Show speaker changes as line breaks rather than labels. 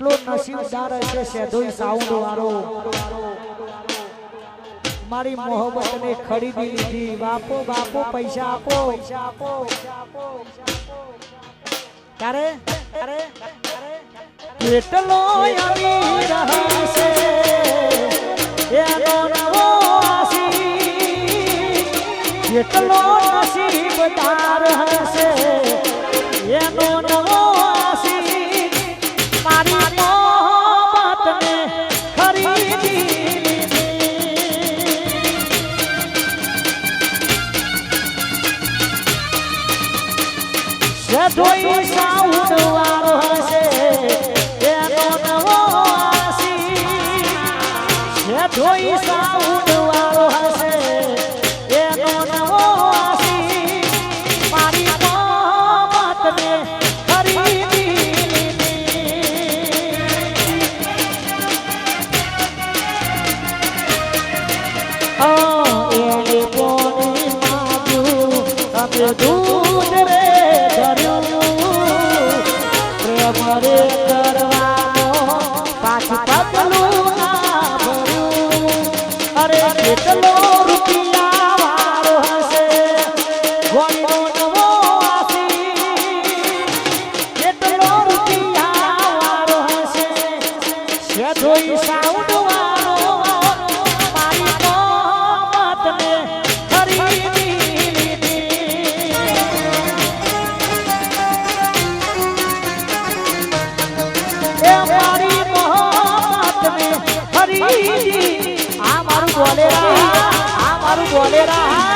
કેટલો નસીબદાર છે સેધોઈ સાઉન્ડ વાળો. મારી મોહબ્બત ને ખરીદી લીધી. બાપો બાપો, પૈસા આપો. ક્યારે? કેટલો હશે? એનો નવો આશીષ. કેટલો નસીબદાર હશે? સધોઈ સાઉન્ડ વાળો હશે એનો નવો આશીષ સધોઈ સાઉન્ડ વાળો હશે એનો નવો આશીષ મારી મોહબ્બતને ખરીદી લીધી ઓ એની પોની માગ્યું અમે દૂધ અરે કેટલો રૂપિયા વાળો હશે? ગોળનો નવો આશીષ કેટલો રૂપિયા બોલેરા આ મારું બોલેરા